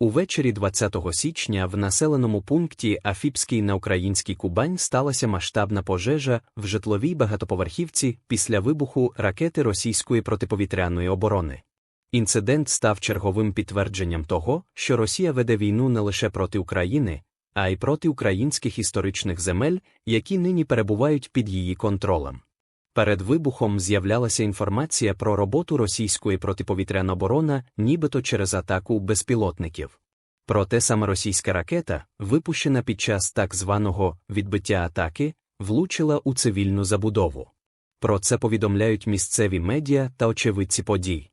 Увечері 20 січня в населеному пункті Афіпський на українській Кубань сталася масштабна пожежа в житловій багатоповерхівці після вибуху ракети російської протиповітряної оборони. Інцидент став черговим підтвердженням того, що Росія веде війну не лише проти України, а й проти українських історичних земель, які нині перебувають під її контролем. Перед вибухом з'являлася інформація про роботу російської протиповітряна оборона, нібито через атаку безпілотників. Проте саме російська ракета, випущена під час так званого відбиття атаки, влучила у цивільну забудову. Про це повідомляють місцеві медіа та очевидці подій.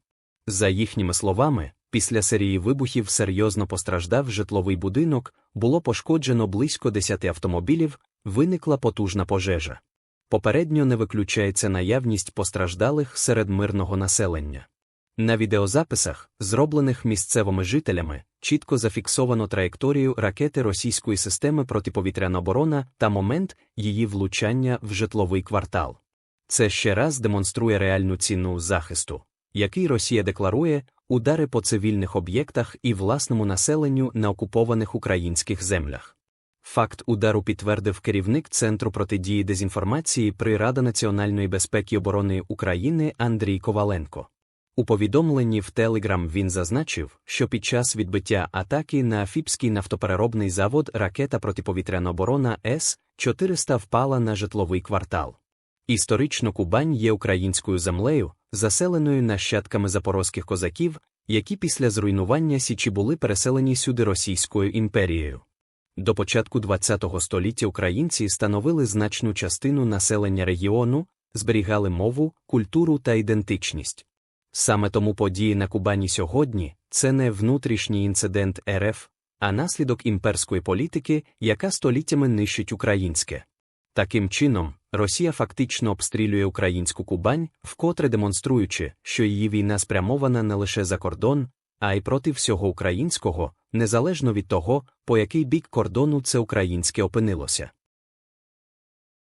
За їхніми словами, після серії вибухів серйозно постраждав житловий будинок, було пошкоджено близько 10 автомобілів, виникла потужна пожежа. Попередньо не виключається наявність постраждалих серед мирного населення. На відеозаписах, зроблених місцевими жителями, чітко зафіксовано траєкторію ракети російської системи протиповітряна оборона та момент її влучання в житловий квартал. Це ще раз демонструє реальну ціну захисту, який Росія декларує удари по цивільних об'єктах і власному населенню на окупованих українських землях. Факт удару підтвердив керівник Центру протидії дезінформації при Рада національної безпеки і оборони України Андрій Коваленко. У повідомленні в Телеграм він зазначив, що під час відбиття атаки на Афіпський нафтопереробний завод ракета протиповітряна оборона С-400 впала на житловий квартал. Історично Кубань є українською землею, заселеною нащадками запорозьких козаків, які після зруйнування Січі були переселені сюди Російською імперією. До початку ХХ століття українці становили значну частину населення регіону, зберігали мову, культуру та ідентичність. Саме тому події на Кубані сьогодні це не внутрішній інцидент РФ, а наслідок імперської політики, яка століттями нищить українське. Таким чином, Росія фактично обстрілює українську Кубань, вкотре демонструючи, що її війна спрямована не лише за кордон, а й проти всього українського, незалежно від того, по який бік кордону це українське опинилося.